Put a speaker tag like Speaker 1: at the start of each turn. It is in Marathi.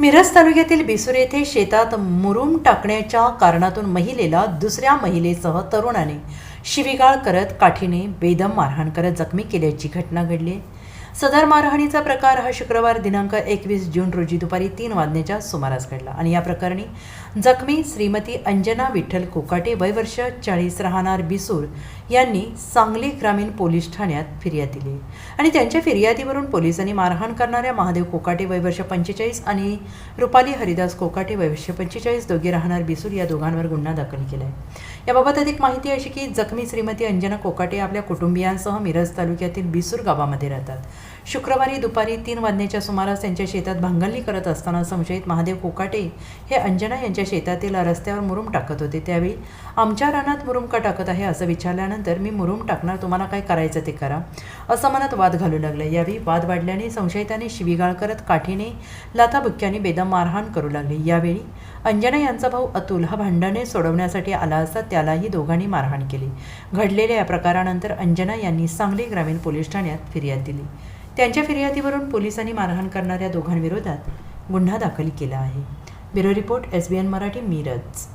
Speaker 1: मिरज तालुक्यातील बिसूर येथे शेतात मुरुम टाकण्याच्या कारणातून महिलेला दुसऱ्या महिलेसह तरुणाने शिवीगाळ करत काठीने बेदम मारहाण करत जखमी केल्याची घटना घडली आहे. सदर मारहाणीचा प्रकार हा शुक्रवार दिनांक एकवीस जून रोजी दुपारी तीन वाजण्याच्या सुमारास घडला. आणि या प्रकरणी जखमी श्रीमती अंजना विठ्ठल कोकाटे वयवर्ष चाळीस राहणार बिसूर यांनी सांगली ग्रामीण पोलीस ठाण्यात फिर्याद दिली. आणि त्यांच्या फिर्यादीवरून पोलिसांनी मारहाण करणाऱ्या महादेव कोकाटे वयवर्ष पंचेचाळीस आणि रुपाली हरिदास कोकाटे वयवर्ष पंचेचाळीस दोघे राहणार बिसूर या दोघांवर गुन्हा दाखल केला आहे याबाबत अधिक माहिती अशी की जखमी श्रीमती अंजना कोकाटे आपल्या कुटुंबियांसह मिरज तालुक्यातील बिसूर गावामध्ये राहतात. शुक्रवारी दुपारी तीन वाजण्याच्या सुमारास त्यांच्या शेतात भांगलणी करत असताना संशयित महादेव कोकाटे हे अंजना यांच्या शेतातील रस्त्यावर मुरुम टाकत होते. त्यावेळी आमच्या रानात मुरुम का टाकत आहे? असं विचारल्यानंतर मी मुरुम टाकणार तुम्हाला काय करायचं ते करा असं मनात वाद घालू लागले. यावेळी वाद वाढल्याने संशयिताने शिवीगाळ करत काठीने लाथाबुक्क्याने बेदम मारहाण करू लागले. यावेळी अंजना यांचा भाऊ अतुल हा भांडणे सोडवण्यासाठी आला असता त्यालाही दोघांनी मारहाण केली. घडलेल्या या प्रकारानंतर अंजना यांनी सांगली ग्रामीण पोलीस ठाण्यात फिर्याद दिली. त्यांच्या फिर्यादीवरून पोलिसांनी मारहाण करणाऱ्या दोघांविरोधात गुन्हा दाखल केला आहे. Bureau report S B N Marathi Miraj.